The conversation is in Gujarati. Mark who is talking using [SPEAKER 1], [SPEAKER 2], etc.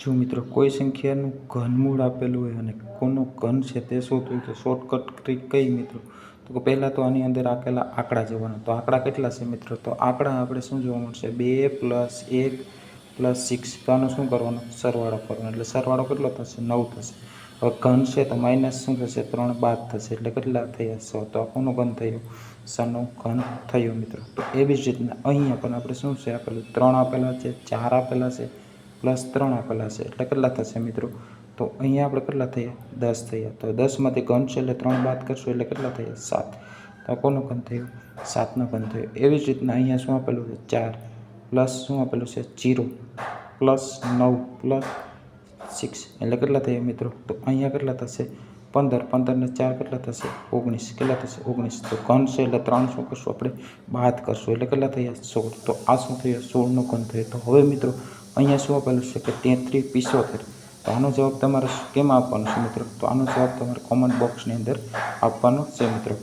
[SPEAKER 1] જો મિત્રો, કોઈ સંખ્યાનું ઘનમૂળ આપેલું હોય અને કોનો ઘન છે તે શોધવું તો શોર્ટકટ ટ્રીક કઈ મિત્રો. તો પહેલાં તો આની અંદર આપેલા આંકડા જોવાના. તો આંકડા કેટલા છે મિત્રો? તો આંકડા આપણે શું જોવા મળશે? બે પ્લસ એક પ્લસ સિક્સ તો આનો શું કરવાનો? સરવાળો કરવાનો. એટલે સરવાળો કેટલો થશે? નવ થશે. હવે ઘન છે તો માઇનસ શું થશે? ત્રણ બાદ થશે. એટલે કેટલા થયા? સો. તો કોનું ઘન થયો? સનો ઘન થયો મિત્રો. તો એવી જ રીતના અહીંયા પણ આપણે શું છે? આપેલું ત્રણ આપેલા છે, ચાર આપેલા છે પ્લસ ત્રણ આપેલા છે એટલે કેટલા થશે મિત્રો તો અહીંયા આપણે કેટલા થયા દસ થયા તો દસમાંથી ઘન છે એટલે ત્રણ બાદ કરશું એટલે કેટલા થયા સાત તો આ કોનું ઘન થયું સાતનું ઘન થયું એવી જ રીતના અહીંયા શું આપેલું છે ચાર પ્લસ શું આપેલું છે જીરો પ્લસ નવ પ્લસ સિક્સ એટલે કેટલા થયા મિત્રો તો અહીંયા કેટલા થશે પંદર પંદરને ચાર કેટલા થશે ઓગણીસ કેટલા થશે ઓગણીસ તો ઘન છે એટલે ત્રણ શું કરશું આપણે બાદ કરશું એટલે કેટલા થયા સોળ તો આ શું થયું સોળનો ઘન થયો તો હવે મિત્રો અહીંયા શું આપેલું છે કે તેત્રીસ પિસોતેર તો આનો જવાબ તમારે કેમ આપવાનો છે મિત્રો? તો આનો જવાબ તમારે કોમેન્ટ બોક્સની અંદર આપવાનો છે મિત્રો.